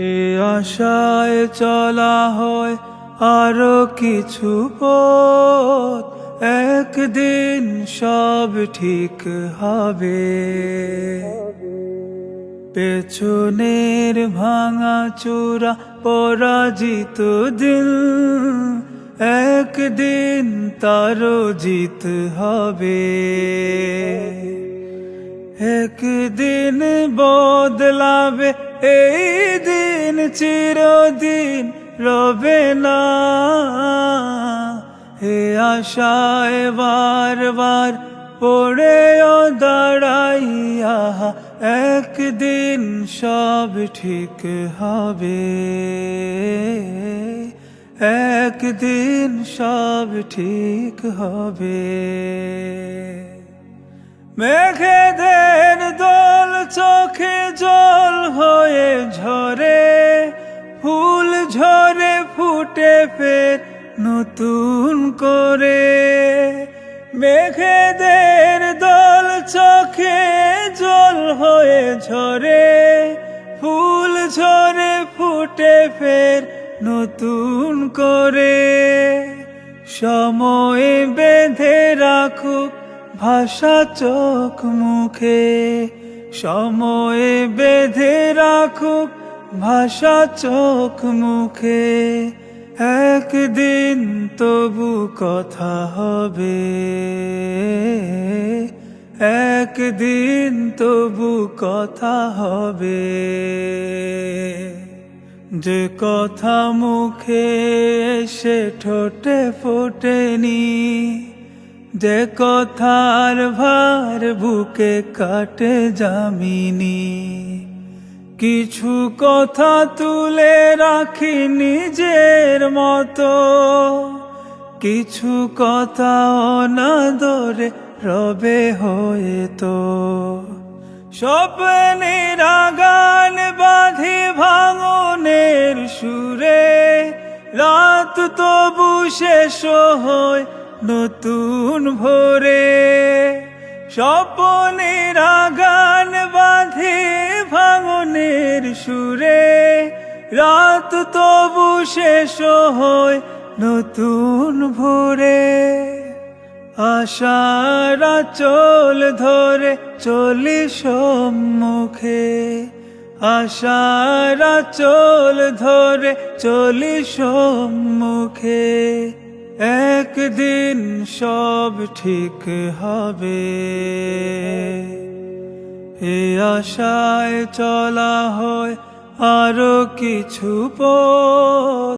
এ আশায় চলা হয় আরও কিছু পথ। একদিন সব ঠিক হবে। পেছনের ভাঙা চূড়া পরাজিত দিল। একদিন তারও জিত হবে। একদিন বদলাবে এই দিন চিরদিন রবে না হে আশায় বারবার পড়েও দাঁড়াইয়া একদিন সব ঠিক হবে একদিন সব ঠিক হবে মেঘেদের দল চোখে জল হয়ে ঝরে, ফুল ঝরে ফুটে ফের নতুন করে। মেঘেদের দল চোখে জল হয়ে ঝরে, ফুল ঝরে ফুটে ফের নতুন করে। সময় বেঁধে রাখুক ভাষা চোখ মুখে, সময়ে বেঁধে রাখুক ভাষা চোখ মুখে। একদিন তবু কথা হবে, একদিন তবু কথা হবে। যে কথা মুখে সে ঠোঁটে ফোটেনি যে কথার ভার বুকে কাটে জামিনি কিছু কথা তুলে রাখি নিজের মতো, কিছু কথা অনাদরে রবে হয়ে তো। স্বপ্নের গান বাঁধি ভাঙনের সুরে, রাত তবু শেষ হয় নতুন ভোরে স্বপনের গান বাঁধে ভাঙনের সুরে। রাত তবু শেষ হয় নতুন ভোরে। আশারা চল ধরে চলি সম্মুখে। আশারা চল ধরে চলি সম্মুখে। একদিন সব ঠিক হবে। এ আশায় চলা হয় আরও কিছু পথ।